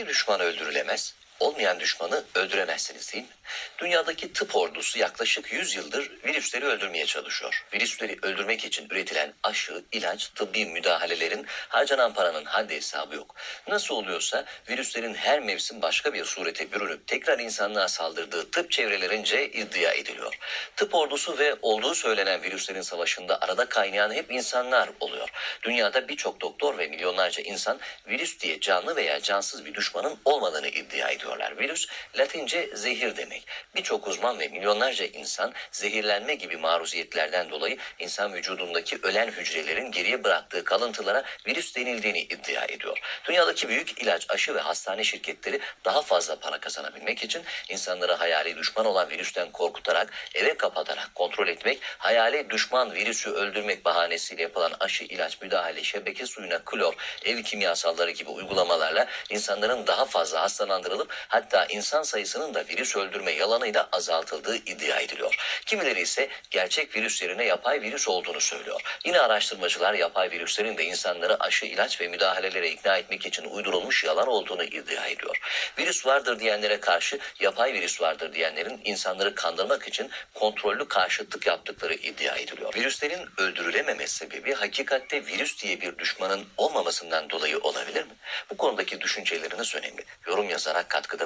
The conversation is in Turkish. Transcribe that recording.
Hangi düşman öldürülemez? Olmayan düşmanı öldüremezsiniz değil mi? Dünyadaki tıp ordusu yaklaşık 100 yıldır virüsleri öldürmeye çalışıyor. Virüsleri öldürmek için üretilen aşı, ilaç, tıbbi müdahalelerin harcanan paranın haddi hesabı yok. Nasıl oluyorsa virüslerin her mevsim başka bir surete bürünüp tekrar insanlığa saldırdığı tıp çevrelerince iddia ediliyor. Tıp ordusu ve olduğu söylenen virüslerin savaşında arada kaynayan hep insanlar oluyor. Dünyada birçok doktor ve milyonlarca insan virüs diye canlı veya cansız bir düşmanın olmadığını iddia ediyorlar. Virüs Latince zehir demek. Birçok uzman ve milyonlarca insan zehirlenme gibi maruziyetlerden dolayı insan vücudundaki ölen hücrelerin geriye bıraktığı kalıntılara virüs denildiğini iddia ediyor. Dünyadaki büyük ilaç, aşı ve hastane şirketleri daha fazla para kazanabilmek için insanları hayali düşman olan virüsten korkutarak, eve kapatarak kontrol etmek, hayali düşman virüsü öldürmek bahanesiyle yapılan aşı, ilaç, müdahale, şebeke suyuna klor, ev kimyasalları gibi uygulamalarla insanların daha fazla hastalandırılıp hatta insan sayısının da virüs öldürme yalanıyla azaltıldığı iddia ediliyor. Kimileri ise gerçek virüs yerine yapay virüs olduğunu söylüyor. Yine araştırmacılar yapay virüslerin de insanları aşı, ilaç ve müdahalelere ikna etmek için uydurulmuş yalan olduğunu iddia ediyor. Virüs vardır diyenlere karşı yapay virüs vardır diyenlerin insanları kandırmak için kontrollü karşıtlık yaptıkları iddia ediliyor. Virüslerin öldürülememe sebebi hakikatte virüs diye bir düşmanın olmamasından dolayı olabilir mi? Bu konudaki düşünceleriniz önemli. Yorum yazarak katkı